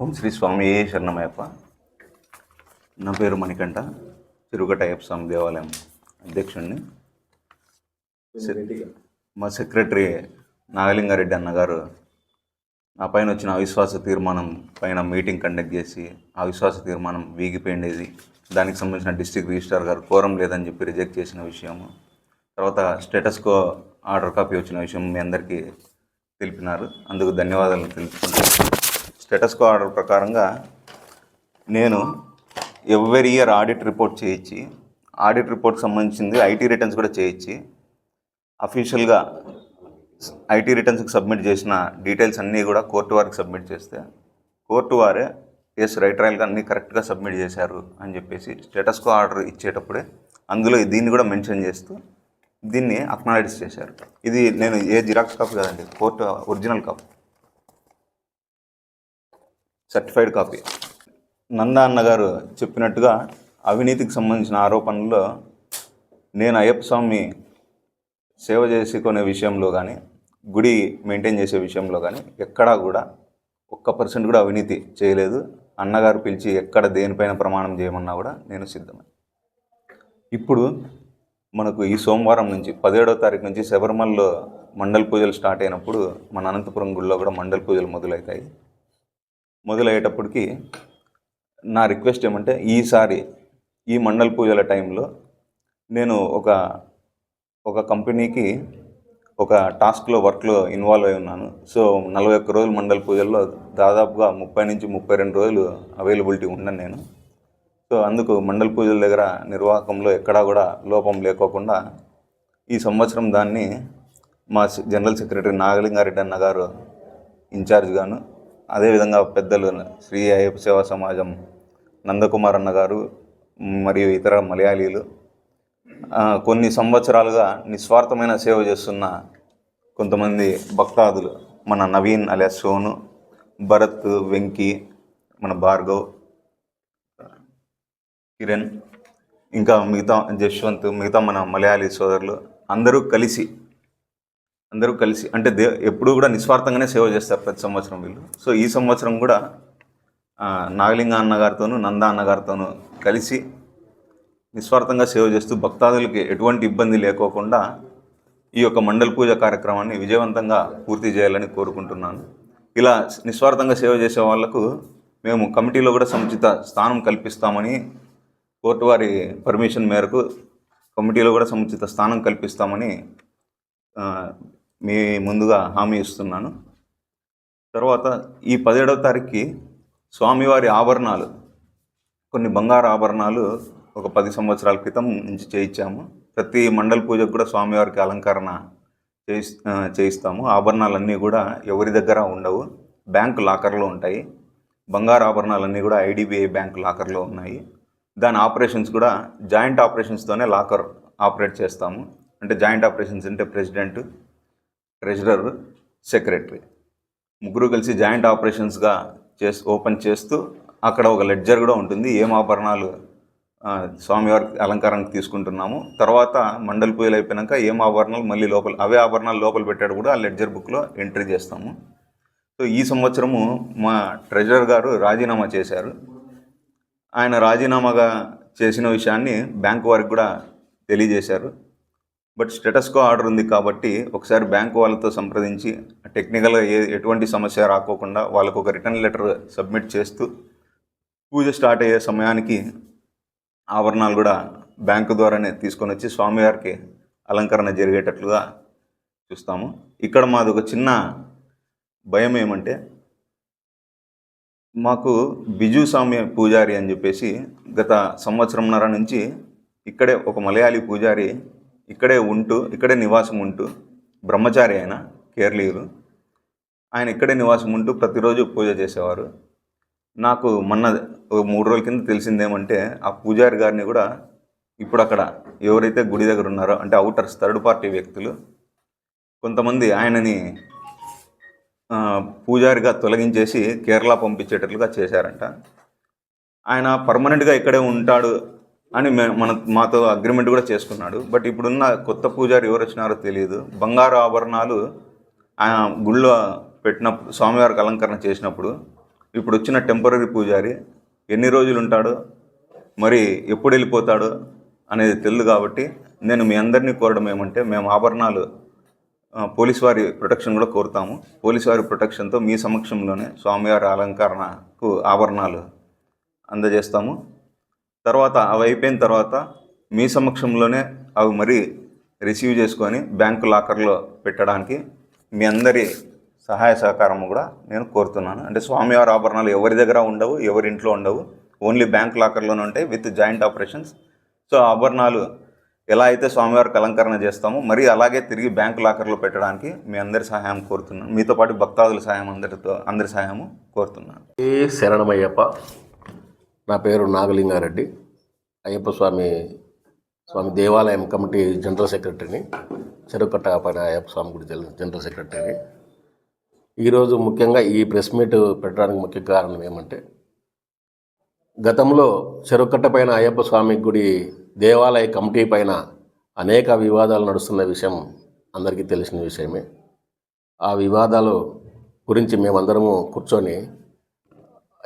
ఓం శ్రీ స్వామి శరణమయ్యప్ప. నా పేరు మణికంఠ తిరుగట అయ్యప్ప స్వామి దేవాలయం అధ్యక్షుడిని మా సెక్రటరీ నాగలింగారెడ్డి అన్నగారు నా పైన వచ్చిన అవిశ్వాస తీర్మానం పైన మీటింగ్ కండక్ట్ చేసి అవిశ్వాస తీర్మానం వీగిపోయిండేది. దానికి సంబంధించిన డిస్ట్రిక్ట్ రిజిస్ట్రార్ గారు కోరం లేదని చెప్పి రిజెక్ట్ చేసిన విషయము. తర్వాత స్టేటస్కో ఆర్డర్ కాపీ వచ్చిన విషయం మీ అందరికీ తెలిపినారు. అందుకు ధన్యవాదాలు తెలుపుకుంటున్నాను. స్టేటస్కో ఆర్డర్ ప్రకారంగా నేను ఎవ్రీ ఇయర్ ఆడిట్ రిపోర్ట్ చేయించి ఆడిట్ రిపోర్ట్ సంబంధించింది ఐటీ రిటర్న్స్ కూడా చేయించి అఫీషియల్గా ఐటీ రిటర్న్స్కి సబ్మిట్ చేసిన డీటెయిల్స్ అన్నీ కూడా కోర్టు వారికి సబ్మిట్ చేస్తే కోర్టు వారే ఎస్ రైట్ రాయల్గా అన్నీ కరెక్ట్గా సబ్మిట్ చేశారు అని చెప్పేసి స్టేటస్కో ఆర్డర్ ఇచ్చేటప్పుడే అందులో దీన్ని కూడా మెన్షన్ చేస్తూ దీన్ని అక్నాలైజ్ చేశారు. ఇది నేను ఏ జిరాక్స్ కాపీ కాదండి court original copy. Certified copy. Nanda అన్నగారు చెప్పినట్టుగా అవినీతికి సంబంధించిన ఆరోపణల్లో నేను అయ్యప్ప స్వామి సేవ చేసుకునే విషయంలో కానీ గుడి మెయింటైన్ చేసే విషయంలో కానీ ఎక్కడా కూడా ఒక్క పర్సెంట్ కూడా అవినీతి చేయలేదు. అన్నగారు పిలిచి ఎక్కడ దేనిపైన ప్రమాణం చేయమన్నా కూడా నేను సిద్ధమే. ఇప్పుడు మనకు ఈ సోమవారం నుంచి పదిహేడో తారీఖు నుంచి శబరిమలలో మండల పూజలు స్టార్ట్ అయినప్పుడు మన అనంతపురం గుడిలో కూడా మండల పూజలు మొదలవుతాయి. మొదలయ్యేటప్పటికి నా రిక్వెస్ట్ ఏమంటే ఈసారి ఈ మండల పూజల టైంలో నేను ఒక ఒక కంపెనీకి ఒక టాస్క్లో వర్క్లో ఇన్వాల్వ్ అయి ఉన్నాను. సో నలభై ఒక్క రోజులు మండల పూజల్లో దాదాపుగా ముప్పై నుంచి ముప్పై రెండు రోజులు అవైలబిలిటీ ఉన్నాను నేను. సో అందుకు మండల పూజల దగ్గర నిర్వాహకంలో ఎక్కడా కూడా లోపం లేకోకుండా ఈ సంవత్సరం దాన్ని మా జనరల్ సెక్రటరీ నాగలింగారెడ్డి అన్న గారు ఇన్ఛార్జ్గాను అదేవిధంగా పెద్దలు శ్రీ అయ్యప్ప సేవా సమాజం నందకుమార్ అన్న గారు మరియు ఇతర మలయాళీలు కొన్ని సంవత్సరాలుగా నిస్వార్థమైన సేవ చేస్తున్న కొంతమంది భక్తాదులు మన నవీన్ అలియా సోను భరత్ వెంకీ మన భార్గవ్ కిరణ్ ఇంకా మిగతా జశ్వంత్ మిగతా మన మలయాళీ సోదరులు అందరూ కలిసి అందరూ కలిసి అంటే దే ఎప్పుడూ కూడా నిస్వార్థంగానే సేవ చేస్తారు ప్రతి సంవత్సరం వీళ్ళు. సో ఈ సంవత్సరం కూడా నాగలింగ అన్నగారితోనూ నంద అన్నగారితోనూ కలిసి నిస్వార్థంగా సేవ చేస్తూ భక్తాదులకి ఎటువంటి ఇబ్బంది లేకోకుండా ఈ యొక్క మండల పూజ కార్యక్రమాన్ని విజయవంతంగా పూర్తి చేయాలని కోరుకుంటున్నాను. ఇలా నిస్వార్థంగా సేవ చేసే వాళ్ళకు మేము కమిటీలో కూడా సముచిత స్థానం కల్పిస్తామని కోర్టు వారి పర్మిషన్ మేరకు కమిటీలో కూడా సముచిత స్థానం కల్పిస్తామని మీ ముందుగా హామీ ఇస్తున్నాను. తర్వాత ఈ పదిహేడవ తారీఖుకి స్వామివారి ఆభరణాలు కొన్ని బంగారు ఆభరణాలు ఒక పది సంవత్సరాల క్రితం నుంచి చేయించాము. ప్రతి మండల పూజకు కూడా స్వామివారికి అలంకరణ చేయి చేయిస్తాము. ఆభరణాలన్నీ కూడా ఎవరి దగ్గర ఉండవు బ్యాంకు లాకర్లో ఉంటాయి. బంగారు ఆభరణాలన్నీ కూడా ఐడిబిఐ బ్యాంక్ లాకర్లో ఉన్నాయి. దాని ఆపరేషన్స్ కూడా జాయింట్ ఆపరేషన్స్తోనే లాకర్ ఆపరేట్ చేస్తాము. అంటే జాయింట్ ఆపరేషన్స్ అంటే ప్రెసిడెంట్ ట్రెజరర్ సెక్రటరీ ముగ్గురు కలిసి జాయింట్ ఆపరేషన్స్గా చేసి ఓపెన్ చేస్తూ అక్కడ ఒక లెడ్జర్ కూడా ఉంటుంది. ఏం ఆభరణాలు స్వామివారి అలంకారానికి తీసుకుంటున్నాము. తర్వాత మండలి పూజలు అయిపోయాక ఏం ఆభరణాలు మళ్ళీ లోపల అవే ఆభరణాలు లోపల పెట్టాడు కూడా ఆ లెడ్జర్ బుక్లో ఎంట్రీ చేస్తాము. సో ఈ సంవత్సరము మా ట్రెజరర్ గారు రాజీనామా చేశారు. ఆయన రాజీనామాగా చేసిన విషయాన్ని బ్యాంకు వారికి కూడా తెలియజేశారు. బట్ స్టేటస్కో ఆర్డర్ ఉంది కాబట్టి ఒకసారి బ్యాంకు వాళ్ళతో సంప్రదించి టెక్నికల్గా ఏ ఎటువంటి సమస్య రాకోకుండా వాళ్ళకు ఒక రిటర్న్ లెటర్ సబ్మిట్ చేస్తూ పూజ స్టార్ట్ అయ్యే సమయానికి ఆభరణాలు కూడా బ్యాంకు ద్వారానే తీసుకొని వచ్చి స్వామివారికి అలంకరణ జరిగేటట్లుగా చూస్తాము. ఇక్కడ మాది ఒక చిన్న భయం ఏమంటే మాకు బిజు స్వామి పూజారి అని చెప్పేసి గత సంవత్సరంన్నర నుంచి ఇక్కడే ఒక మలయాళీ పూజారి ఇక్కడే ఉంటూ ఇక్కడే నివాసం ఉంటూ బ్రహ్మచారి ఆయన కేరళీయులు. ఆయన ఇక్కడే నివాసం ఉంటూ ప్రతిరోజు పూజ చేసేవారు. నాకు మొన్న ఓ మూడు రోజుల కింద తెలిసిందేమంటే ఆ పూజారి గారిని కూడా ఇప్పుడు అక్కడ ఎవరైతే గుడి దగ్గర ఉన్నారో అంటే అవుటర్స్ థర్డ్ పార్టీ వ్యక్తులు కొంతమంది ఆయనని పూజారిగా తొలగించేసి కేరళ పంపించేటట్లుగా చేశారంట. ఆయన పర్మనెంట్గా ఇక్కడే ఉంటాడు అని మన మాతో అగ్రిమెంట్ కూడా చేసుకున్నాడు. బట్ ఇప్పుడున్న కొత్త పూజారి ఎవరు వచ్చినారో తెలియదు. బంగారు ఆభరణాలు ఆ గుళ్ళో పెట్టినప్పుడు స్వామివారికి అలంకరణ చేసినప్పుడు ఇప్పుడు వచ్చిన టెంపరీ పూజారి ఎన్ని రోజులు ఉంటాడో? మరి ఎప్పుడు వెళ్ళిపోతాడో? అనేది తెలియదు కాబట్టి నేను మీ అందరినీ కోరడం ఏమంటే మేము ఆభరణాలు పోలీస్ వారి ప్రొటెక్షన్ కూడా కోరుతాము. పోలీస్ వారి ప్రొటెక్షన్తో మీ సమక్షంలోనే స్వామివారి అలంకరణకు ఆభరణాలు అందజేస్తాము. తర్వాత అవి అయిపోయిన తర్వాత మీ సమక్షంలోనే అవి మరి రిసీవ్ చేసుకొని బ్యాంకు లాకర్లో పెట్టడానికి మీ అందరి సహాయ సహకారం కూడా నేను కోరుతున్నాను. అంటే స్వామివారి ఆభరణాలు ఎవరి దగ్గర ఉండవు ఎవరి ఇంట్లో ఉండవు. ఓన్లీ బ్యాంక్ లాకర్లోనే ఉంటాయి విత్ జాయింట్ ఆపరేషన్స్ సో ఆభరణాలు ఎలా అయితే స్వామివారికి అలంకరణ చేస్తామో మరి అలాగే తిరిగి బ్యాంకు లాకర్లో పెట్టడానికి మీ అందరి సహాయం కోరుతున్నాను. మీతో పాటు భక్తాదుల సహాయం అందరితో అందరి సహాయము కోరుతున్నాను. ఏ శరణమయ్యప్ప నా పేరు నాగలింగారెడ్డి. అయ్యప్ప స్వామి స్వామి దేవాలయం కమిటీ జనరల్ సెక్రటరీని. చెరుకట్ట పైన అయ్యప్ప స్వామి గుడి జనరల్ సెక్రటరీని. ఈరోజు ముఖ్యంగా ఈ ప్రెస్ మీట్ పెట్టడానికి ముఖ్య కారణం ఏమంటే గతంలో చెరుకట్ట పైన అయ్యప్ప స్వామి గుడి దేవాలయ కమిటీ పైన అనేక వివాదాలు నడుస్తున్న విషయం అందరికీ తెలిసిన విషయమే. ఆ వివాదాలు గురించి మేమందరము కూర్చొని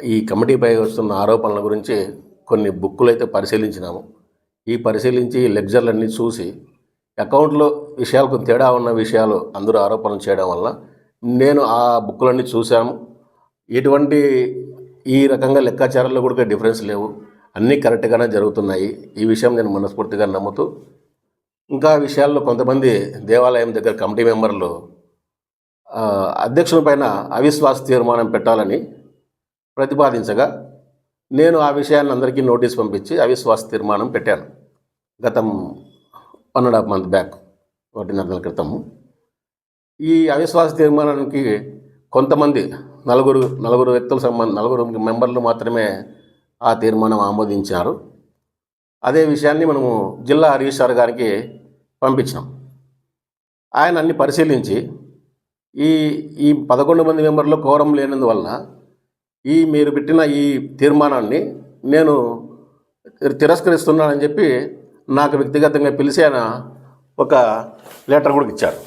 ఈ కమిటీపై వస్తున్న ఆరోపణల గురించి కొన్ని బుక్కులు అయితే పరిశీలించినాము. ఈ పరిశీలించి లెక్చర్లన్నీ చూసి అకౌంట్లో విషయాలు తేడా ఉన్న విషయాలు అందరూ ఆరోపణలు చేయడం వల్ల నేను ఆ బుక్కులన్నీ చూశాము. ఎటువంటి ఈ రకంగా లెక్కాచారాల్లో కూడా డిఫరెన్స్ లేవు. అన్నీ కరెక్ట్గానే జరుగుతున్నాయి. ఈ విషయం నేను మనస్ఫూర్తిగా నమ్ముతూ ఇంకా విషయాల్లో కొంతమంది దేవాలయం దగ్గర కమిటీ మెంబర్లు అధ్యక్షుని పైన అవిశ్వాస తీర్మానం పెట్టాలని ప్రతిపాదించగా నేను ఆ విషయాన్ని అందరికీ నోటీస్ పంపించి అవిశ్వాస తీర్మానం పెట్టాను. గతం one and half month back ఒకటిన్నర నెల క్రితము. ఈ అవిశ్వాస తీర్మానానికి కొంతమంది నలుగురు నలుగురు వ్యక్తుల సంబంధ నలుగురు మెంబర్లు మాత్రమే ఆ తీర్మానం ఆమోదించారు. అదే విషయాన్ని మనము జిల్లా హరీశ్వర్ గారికి పంపించినాం. ఆయన అన్ని పరిశీలించి ఈ ఈ పదకొండు మంది మెంబర్లు కోరం లేనందువలన ఈ మీరు పెట్టిన ఈ తీర్మానాన్ని నేను తిరస్కరిస్తున్నానని చెప్పి నాకు వ్యక్తిగతంగా పిలిచి ఆయన ఒక లెటర్ కూడా ఇచ్చారు.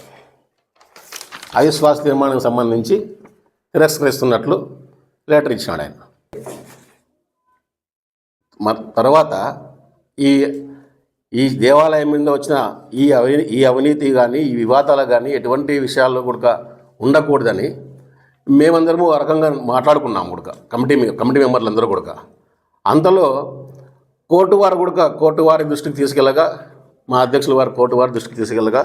అవిశ్వాస తీర్మానానికి సంబంధించి తిరస్కరిస్తున్నట్లు లెటర్ ఇచ్చినాడు ఆయన. మ తర్వాత ఈ ఈ దేవాలయం మీద వచ్చిన ఈ అవి ఈ అవినీతి కానీ ఈ వివాదాలు కానీ ఎటువంటి విషయాల్లో కూడా ఉండకూడదని మేమందరము ఆ రకంగా మాట్లాడుకున్నాం కూడా కమిటీ కమిటీ మెంబర్లు అందరూ కూడా అంతలో కోర్టు వారు కూడా కోర్టు వారి దృష్టికి తీసుకెళ్ళగా మా అధ్యక్షుల వారు కోర్టు వారి దృష్టికి తీసుకెళ్ళగా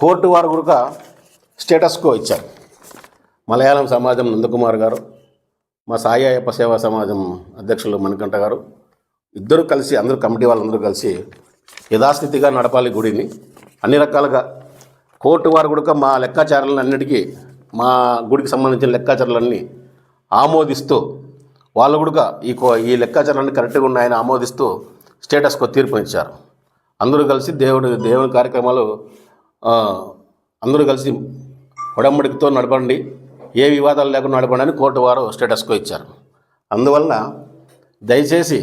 కోర్టు వారు కూడా స్టేటస్కో ఇచ్చారు. మలయాళం సమాజం నందకుమార్ గారు మా సాయప్ప సేవా సమాజం అధ్యక్షులు మణికంఠ గారు ఇద్దరు కలిసి అందరూ కమిటీ వాళ్ళందరూ కలిసి యథాస్థితిగా నడపాలి గుడిని. అన్ని రకాలుగా కోర్టు వారు కూడా మా లెక్కాచారాలను అన్నిటికీ మా గుడికి సంబంధించిన లెక్కాచారాలన్నీ ఆమోదిస్తూ వాళ్ళు కూడా ఈ కో- ఈ లెక్కాచారాలన్నీ కరెక్ట్గా ఉన్నాయని ఆమోదిస్తూ స్టేటస్కో తీర్పునిచ్చారు అందరూ కలిసి దేవుడు దేవుని కార్యక్రమాలు అందరూ కలిసి ఉడంబడికతో నడపండి. ఏ వివాదాలు లేకుండా నడపండి అని కోర్టు వారు స్టేటస్కో ఇచ్చారు. అందువలన దయచేసి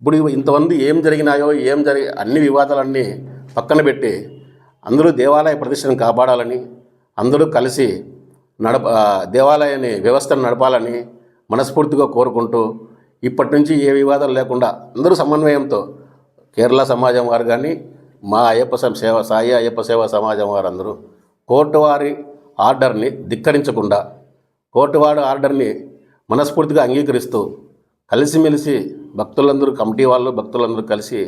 ఇప్పుడు ఇంతమంది ఏం జరిగినాయో ఏం జరిగి అన్ని వివాదాలన్నీ పక్కన పెట్టి అందరూ దేవాలయ ప్రతిష్టను కాపాడాలని అందరూ కలిసి నడప దేవాలయాన్ని వ్యవస్థను నడపాలని మనస్ఫూర్తిగా కోరుకుంటూ ఇప్పటి నుంచి ఏ వివాదాలు లేకుండా అందరూ సమన్వయంతో కేరళ సమాజం వారు కానీ మా అయ్యప్ప సేవ సాయి అయ్యప్ప సేవ సమాజం వారందరూ కోర్టు వారి ఆర్డర్ని ధిక్కరించకుండా కోర్టు వారి ఆర్డర్ని మనస్ఫూర్తిగా అంగీకరిస్తూ కలిసిమెలిసి భక్తులందరూ కమిటీ వాళ్ళు భక్తులందరూ కలిసి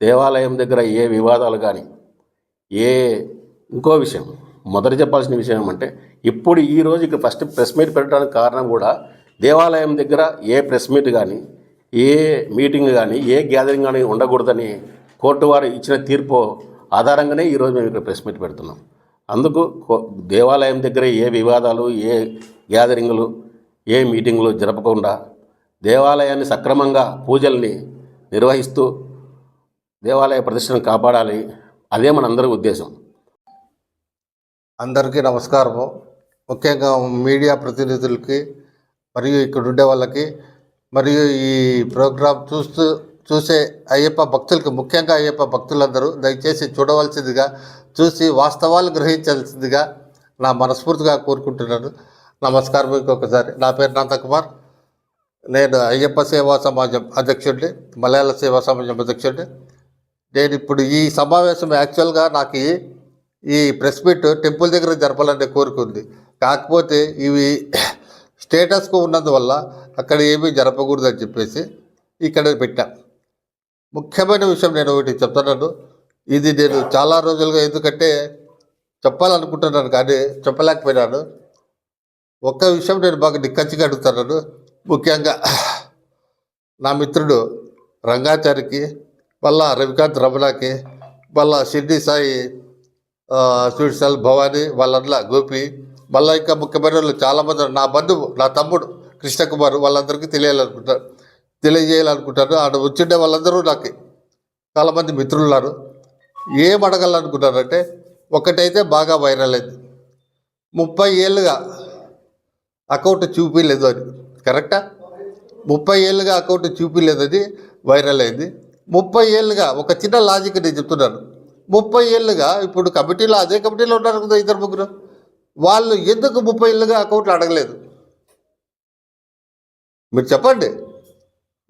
దేవాలయం దగ్గర ఏ వివాదాలు కానీ ఏ ఇంకో విషయం మొదట చెప్పాల్సిన విషయం ఏమంటే ఇప్పుడు ఈ రోజు ఫస్ట్ ప్రెస్ మీట్ పెట్టడానికి కారణం కూడా దేవాలయం దగ్గర ఏ ప్రెస్ మీట్ కానీ ఏ మీటింగ్ కానీ ఏ గ్యాదరింగ్ కానీ ఉండకూడదని కోర్టు వారు ఇచ్చిన తీర్పు ఆధారంగానే ఈరోజు మేము ఇక్కడ ప్రెస్ మీట్ పెడుతున్నాం. అందుకు కో- దేవాలయం దగ్గర ఏ వివాదాలు ఏ గ్యాదరింగ్లు ఏ మీటింగ్లు జరపకుండా దేవాలయాన్ని సక్రమంగా పూజల్ని నిర్వహిస్తూ దేవాలయ ప్రతిష్టను కాపాడాలి అదే మనందరి ఉద్దేశం. అందరికీ నమస్కారము. ముఖ్యంగా మీడియా ప్రతినిధులకి మరియు ఇక్కడ ఉండే వాళ్ళకి మరియు ఈ ప్రోగ్రాం చూస్తూ చూసే అయ్యప్ప భక్తులకి ముఖ్యంగా అయ్యప్ప భక్తులందరూ దయచేసి చూడవలసిందిగా చూసి వాస్తవాలు గ్రహించాల్సిందిగా నా మనస్ఫూర్తిగా కోరుకుంటున్నాను. నమస్కారం ఇంకొకసారి. నా పేరు నందకుమార్. నేను అయ్యప్ప సేవా సమాజం అధ్యక్షుడిని మలయాళ సేవా సమాజం అధ్యక్షుడిని. నేను ఇప్పుడు ఈ సమావేశం యాక్చువల్గా నాకు ఈ- ప్రెస్ మీట్ టెంపుల్ దగ్గర జరపాలనే కోరుకుంది కాకపోతే ఇవి స్టేటస్కు ఉన్నందువల్ల అక్కడ ఏమీ జరపకూడదని చెప్పేసి ఇక్కడ పెట్టాం. ముఖ్యమైన విషయం నేను ఒకటి చెప్తున్నాను. ఇది నేను చాలా రోజులుగా ఎందుకంటే చెప్పాలనుకుంటున్నాను కానీ చెప్పలేకపోయినాను. ఒక్క విషయం నేను బాగా నిక్కచ్చిగా అడుగుతున్నాను. ముఖ్యంగా నా మిత్రుడు రంగాచారికి మళ్ళా రవికాంత్ రమణకి మళ్ళా షిర్డి సాయి ఆ, భవానీ భవాని వాళ్ళందరూ గోపి మళ్ళీ ఇంకా ముఖ్యమైన వాళ్ళు చాలామంది నా బంధువు నా తమ్ముడు కృష్ణకుమార్ వాళ్ళందరికీ తెలియాలనుకుంటారు తెలియజేయాలనుకుంటారు ఆడ వచ్చిండే వాళ్ళందరూ నాకు చాలామంది మిత్రులు ఉన్నారు ఏం అడగాలనుకుంటారంటే ఒకటైతే బాగా వైరల్ అయింది. ముప్పై ఏళ్ళుగా అకౌంట్ చూపించలేదు అని కరెక్టా? ముప్పై ఏళ్ళుగా అకౌంట్ చూపించలేదని వైరల్ అయింది. ముప్పై ఏళ్ళుగా ఒక చిన్న లాజిక్ నేను చెప్తున్నాను. ముప్పై ఏళ్ళుగా ఇప్పుడు కమిటీలో అదే కమిటీలో ఉన్నారు కదా ఇద్దరు ముగ్గురు. వాళ్ళు ఎందుకు ముప్పై ఏళ్ళుగా అకౌంట్లు అడగలేదు? మీరు చెప్పండి.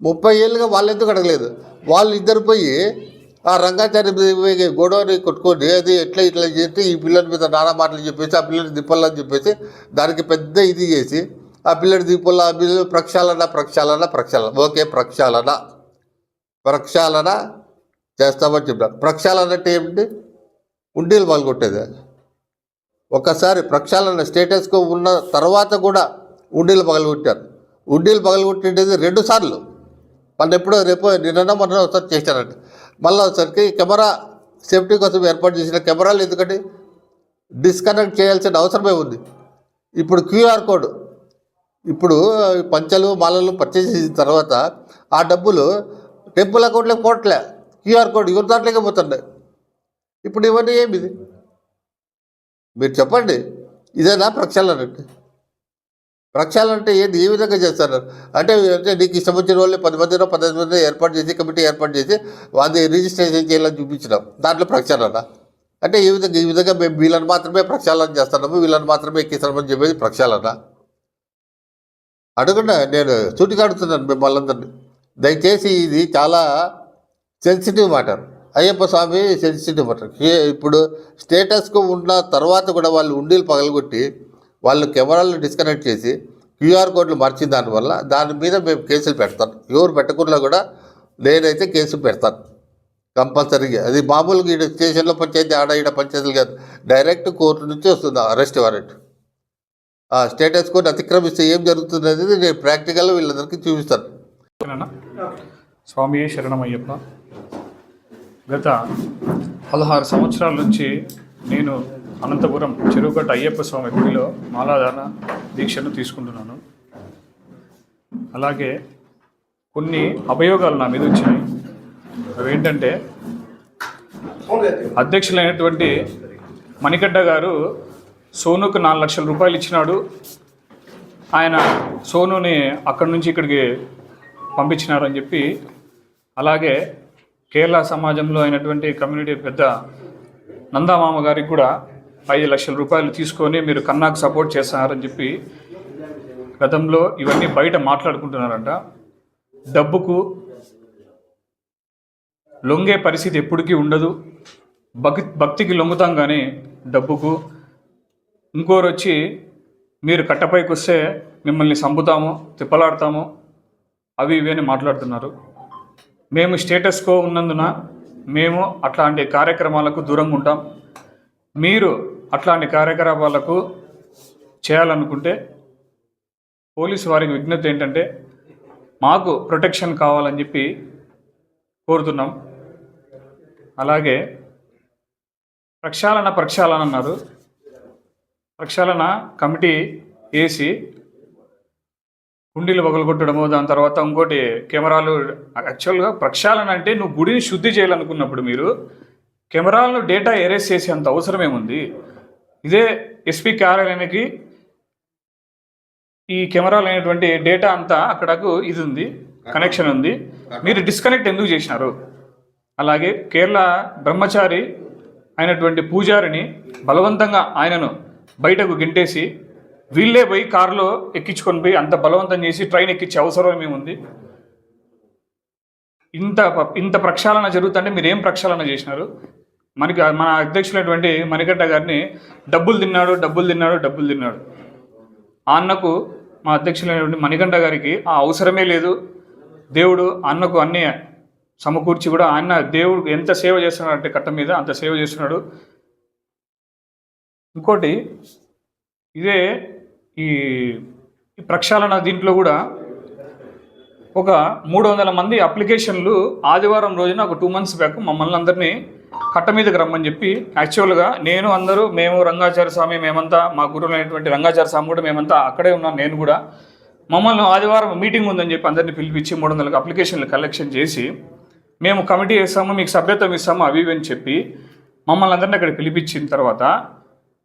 ముప్పై ఏళ్ళుగా వాళ్ళు ఎందుకు అడగలేదు? వాళ్ళు ఇద్దరు పోయి ఆ రంగాచారి మీద పోయి గొడవని కొట్టుకొని అది ఎట్లా ఇట్లా చేస్తే ఈ పిల్లల మీద నానా మాటలు చెప్పేసి ఆ పిల్లడి దిప్పలని చెప్పేసి దానికి పెద్ద ఇది చేసి ఆ పిల్లడి దిప్పల ఆ పిల్లలు ప్రక్షాళన ప్రక్షాళన ప్రక్షాళన. ఓకే ప్రక్షాళన. ప్రక్షాళన. చేస్తామని చెప్పారు ప్రక్షాళన అంటే ఏమిటి? ఉండీలు పాల్గొట్టేది. ఒకసారి ప్రక్షాళన స్టేటస్కు ఉన్న తర్వాత కూడా ఉండీలు పగలగొట్టారు. ఉండీలు పగలగొట్టేది రెండు సార్లు. మన ఎప్పుడో రేపు నిన్న మొన్న ఒకసారి చేశారంట. మళ్ళీ ఒకసారికి కెమెరా సేఫ్టీ కోసం ఏర్పాటు చేసిన కెమెరాలు ఎందుకంటే డిస్కనెక్ట్ చేయాల్సిన అవసరమే ఉంది. ఇప్పుడు క్యూఆర్ కోడ్. ఇప్పుడు పంచలు మాలలు పర్చేస్ చేసిన తర్వాత ఆ డబ్బులు టెంపుల్ అకౌంట్లోకి పోవట్లే క్యూఆర్ కోడ్ ఎవరి దాంట్లోకి పోతుండే. ఇప్పుడు ఇవన్నీ ఏమిది మీరు చెప్పండి. ఇదేనా ప్రక్షాళన? అంటే ప్రక్షాళన అంటే ఏంది? ఏ విధంగా చేస్తారు? అంటే అంటే నీకు ఇష్టం వచ్చిన వాళ్ళు పది మందిలో పదహైదు మంది ఏర్పాటు చేసి కమిటీ ఏర్పాటు చేసి వాళ్ళని రిజిస్ట్రేషన్ చేయాలని చూపించినాం. దాంట్లో ప్రక్షాళన. అంటే ఈ విధంగా ఈ విధంగా మేము వీళ్ళని మాత్రమే ప్రక్షాళన చేస్తున్నాము వీళ్ళని మాత్రమే ఎక్కిస్తామని చెప్పేది ప్రక్షాళన. అడగండి నేను సూటిగా మిమ్మల్ని అందరినీ. దయచేసి ఇది చాలా sensitive matter Ayyappa Swamy sensitive matter ఇప్పుడు స్టేటస్కు ఉన్న తర్వాత కూడా వాళ్ళు ఉండీలు పగలగొట్టి వాళ్ళు కెమెరాలను డిస్కనెక్ట్ చేసి క్యూఆర్ కోడ్లు మార్చిన దానివల్ల దాని మీద మేము కేసులు పెడతాం. ఎవరు పెట్టకుండా కూడా నేనైతే కేసు పెడతాను. కంపల్సరీగా అది మామూలుగా ఈడ స్టేషన్లో పంచాయతీ ఆడ ఈడ పంచాయతీలు కాదు. డైరెక్ట్ కోర్టు నుంచి వస్తుంది అరెస్ట్ వారెంట్ ఆ స్టేటస్ కోడ్ అతిక్రమిస్తే ఏం జరుగుతుంది అనేది నేను ప్రాక్టికల్గా వీళ్ళందరికీ చూపిస్తాను. స్వామియే స్వామి శరణమయ్యప్ప. గత పదహారు సంవత్సరాల నుంచి నేను అనంతపురం చెరువుగట్ట అయ్యప్ప స్వామి గుడిలో మాలాధారణ దీక్షను తీసుకుంటున్నాను. అలాగే కొన్ని అభయోగాలు నా మీద వచ్చినాయి. అవి ఏంటంటే అధ్యక్షులైనటువంటి మణికడ్డ గారు సోనుకు నాలుగు లక్షల రూపాయలు ఇచ్చినాడు. ఆయన సోనుని అక్కడి నుంచి ఇక్కడికి పంపించినారని చెప్పి అలాగే కేరళ సమాజంలో అయినటువంటి కమ్యూనిటీ పెద్ద నందామామ గారికి కూడా ఐదు లక్షల రూపాయలు తీసుకొని మీరు కన్నాకు సపోర్ట్ చేస్తున్నారని చెప్పి గతంలో ఇవన్నీ బయట మాట్లాడుకుంటున్నారంట. డబ్బుకు లొంగే పరిస్థితి ఎప్పటికీ ఉండదు. భక్తి భక్తికి లొంగుతాం కానీ డబ్బుకు. ఇంకోరు వచ్చి మీరు కట్టపైకి వస్తే మిమ్మల్ని చంపుతాము తిప్పలాడతాము అవి ఇవి అని మాట్లాడుతున్నారు. మేము స్టేటస్ కో ఉన్నందున మేము అట్లాంటి కార్యక్రమాలకు దూరంగా ఉంటాం. మీరు అట్లాంటి కార్యక్రమాలకు చేయాలనుకుంటే పోలీసు వారికి విజ్ఞప్తి ఏంటంటే మాకు ప్రొటెక్షన్ కావాలని చెప్పి కోరుతున్నాం. అలాగే ప్రక్షాళన ప్రక్షాళన అన్నారు. ప్రక్షాళన కమిటీ వేసి కుండీలు పగలగొట్టడము దాని తర్వాత ఇంకోటి కెమెరాలు యాక్చువల్గా ప్రక్షాళన అంటే నువ్వు గుడిని శుద్ధి చేయాలనుకున్నప్పుడు మీరు కెమెరాలను డేటా ఎరేస్ చేసేంత అవసరమేముంది? ఇదే ఎస్పీ కార్యాలయానికి ఈ కెమెరాలు అనేటువంటి డేటా అంతా అక్కడకు ఇది ఉంది కనెక్షన్ ఉంది. మీరు డిస్కనెక్ట్ ఎందుకు చేసినారు? అలాగే కేరళ బ్రహ్మచారి అయినటువంటి పూజారిని బలవంతంగా ఆయనను బయటకు గింటేసి వీళ్ళే పోయి కారులో ఎక్కించుకొని పోయి అంత బలవంతం చేసి ట్రైన్ ఎక్కించే అవసరం ఏముంది ఇంత ఇంత ప్రక్షాళన జరుగుతుంటే మీరు ఏం ప్రక్షాళన చేసినారు? మనకి మన అధ్యక్షులైనటువంటి మణిగడ్డ గారిని డబ్బులు తిన్నాడు డబ్బులు తిన్నాడు డబ్బులు తిన్నాడు. ఆ అన్నకు మా అధ్యక్షులైనటువంటి మణిగంట గారికి ఆ అవసరమే లేదు. దేవుడు అన్నకు అన్ని సమకూర్చి కూడా ఆయన దేవుడు ఎంత సేవ చేస్తున్నాడు అంటే కట్ట మీద అంత సేవ చేస్తున్నాడు. ఇంకోటి ఇదే ఈ ప్రక్షాళన దీంట్లో కూడా ఒక మూడు వందల మంది అప్లికేషన్లు ఆదివారం రోజున ఒక టూ మంత్స్ బ్యాక్ మమ్మల్ని అందరినీ కట్ట మీదకి రమ్మని చెప్పి యాక్చువల్గా నేను అందరూ మేము రంగాచార్య స్వామి మేమంతా మా గురువులైనటువంటి రంగాచార్య స్వామి కూడా మేమంతా అక్కడే ఉన్నాను నేను కూడా. మమ్మల్ని ఆదివారం మీటింగ్ ఉందని చెప్పి అందరినీ పిలిపించి మూడు వందలకు అప్లికేషన్లు కలెక్షన్ చేసి మేము కమిటీ వేస్తాము మీకు సభ్యత్వం ఇస్తాము అవి ఇవి అని చెప్పి మమ్మల్ని అందరినీ అక్కడ పిలిపించిన తర్వాత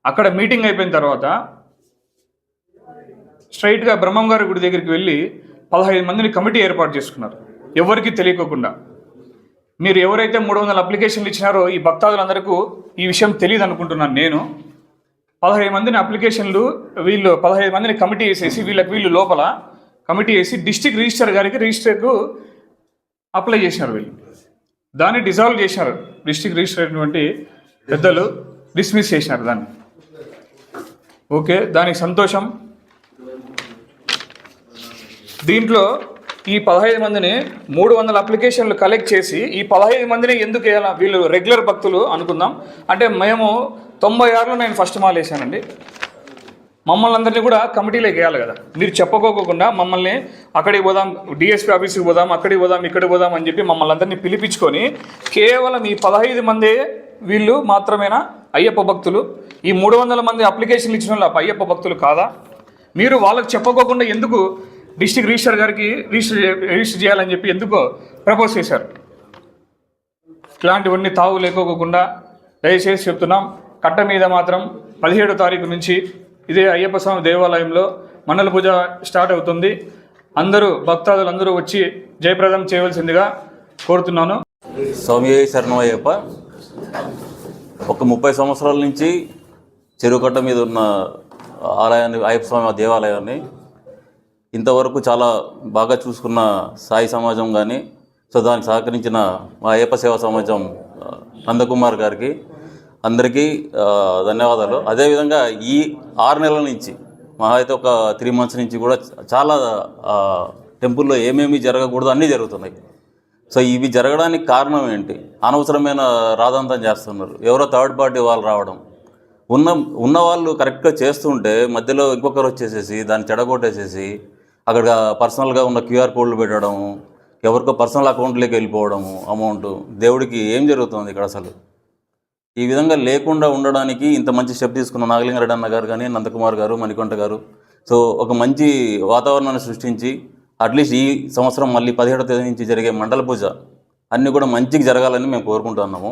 అక్కడ మీటింగ్ అయిపోయిన తర్వాత స్ట్రైట్గా బ్రహ్మంగారి గుడి దగ్గరికి వెళ్ళి పదహైదు మందిని కమిటీ ఏర్పాటు చేసుకున్నారు. ఎవరికి తెలియకోకుండా. మీరు ఎవరైతే మూడు వందల అప్లికేషన్లు ఇచ్చినారో ఈ భక్తాదులందరికీ ఈ విషయం తెలియదు అనుకుంటున్నాను నేను. పదహైదు మందిని అప్లికేషన్లు వీళ్ళు పదహైదు మందిని కమిటీ వేసేసి వీళ్ళకి వీళ్ళు లోపల కమిటీ వేసి డిస్టిక్ రిజిస్టర్ గారికి రిజిస్టర్కు అప్లై చేసినారు వీళ్ళు. దాన్ని డిజాల్వ్ చేసినారు డిస్టిక్ రిజిస్టర్ అయినటువంటి పెద్దలు డిస్మిస్ చేసినారు దాన్ని. ఓకే దానికి సంతోషం. దీంట్లో ఈ పదహైదు మందిని మూడు వందల అప్లికేషన్లు కలెక్ట్ చేసి ఈ పదహైదు మందిని ఎందుకు వేయాల? వీళ్ళు రెగ్యులర్ భక్తులు అనుకుందాం. అంటే మేము తొంభై ఆరులో నేను ఫస్ట్ మాల్ వేసానండి. మమ్మల్ని అందరినీ కూడా కమిటీలోకి వేయాలి కదా. మీరు చెప్పుకోకుండా మమ్మల్ని అక్కడికి పోదాం డిఎస్పీ ఆఫీస్కి పోదాం అక్కడికి పోదాం ఇక్కడికి పోదాం అని చెప్పి మమ్మల్ని అందరినీ పిలిపించుకొని కేవలం ఈ పదహైదు మందే వీళ్ళు మాత్రమేనా? అయ్యప్ప భక్తులు. ఈ మూడు వందల మంది అప్లికేషన్లు ఇచ్చిన వాళ్ళు అయ్యప్ప భక్తులు కాదా? మీరు వాళ్ళకి చెప్పుకోకుండా ఎందుకు డిస్టిక్ రిజిస్టర్ గారికి రిజిస్టర్ రిజిస్టర్ చేయాలని చెప్పి ఎందుకో ప్రపోజ్ చేశారు. ఇలాంటివన్నీ తావు లేకోకుండా దయచేసి చెప్తున్నాం. కట్ట మీద మాత్రం పదిహేడో తారీఖు నుంచి ఇదే అయ్యప్ప స్వామి దేవాలయంలో మండల పూజ స్టార్ట్ అవుతుంది. అందరూ భక్తాదులు అందరూ వచ్చి జయప్రదం చేయవలసిందిగా కోరుతున్నాను. స్వామి శరణమయ్యప్ప ఒక ముప్పై సంవత్సరాల నుంచి చెరువుకట్ట మీద ఉన్న ఆలయాన్ని అయ్యప్ప స్వామి దేవాలయాన్ని ఇంతవరకు చాలా బాగా చూసుకున్న సాయి సమాజం కానీ సో దానికి సహకరించిన మా అయ్యప్ప సేవా సమాజం నందకుమార్ గారికి అందరికీ ధన్యవాదాలు. అదేవిధంగా ఈ ఆరు నెలల నుంచి మహా అయితే ఒక త్రీ మంత్స్ నుంచి కూడా చాలా టెంపుల్లో ఏమేమి జరగకూడదు అన్నీ జరుగుతున్నాయి. సో ఇవి జరగడానికి కారణం ఏంటి? అనవసరమైన రాదంతం చేస్తున్నారు. ఎవరో థర్డ్ పార్టీ వాళ్ళు రావడం. ఉన్న ఉన్న వాళ్ళు కరెక్ట్గా చేస్తుంటే మధ్యలో ఇంకొకరు వచ్చేసేసి దాన్ని చెడగొట్టేసేసి అక్కడ పర్సనల్గా ఉన్న క్యూఆర్ కోడ్లు పెట్టడం ఎవరికో పర్సనల్ అకౌంట్లోకి వెళ్ళిపోవడము అమౌంట్. దేవుడికి ఏం జరుగుతుంది ఇక్కడ అసలు? ఈ విధంగా లేకుండా ఉండడానికి ఇంత మంచి స్టెప్ తీసుకున్న నాగలింగరెడ్డి అన్న గారు కానీ నందకుమార్ గారు మణికొంట గారు. సో ఒక మంచి వాతావరణాన్ని సృష్టించి అట్లీస్ట్ ఈ సంవత్సరం మళ్ళీ పదిహేడో తేదీ నుంచి జరిగే మండల పూజ అన్నీ కూడా మంచిగా జరగాలని మేము కోరుకుంటున్నాము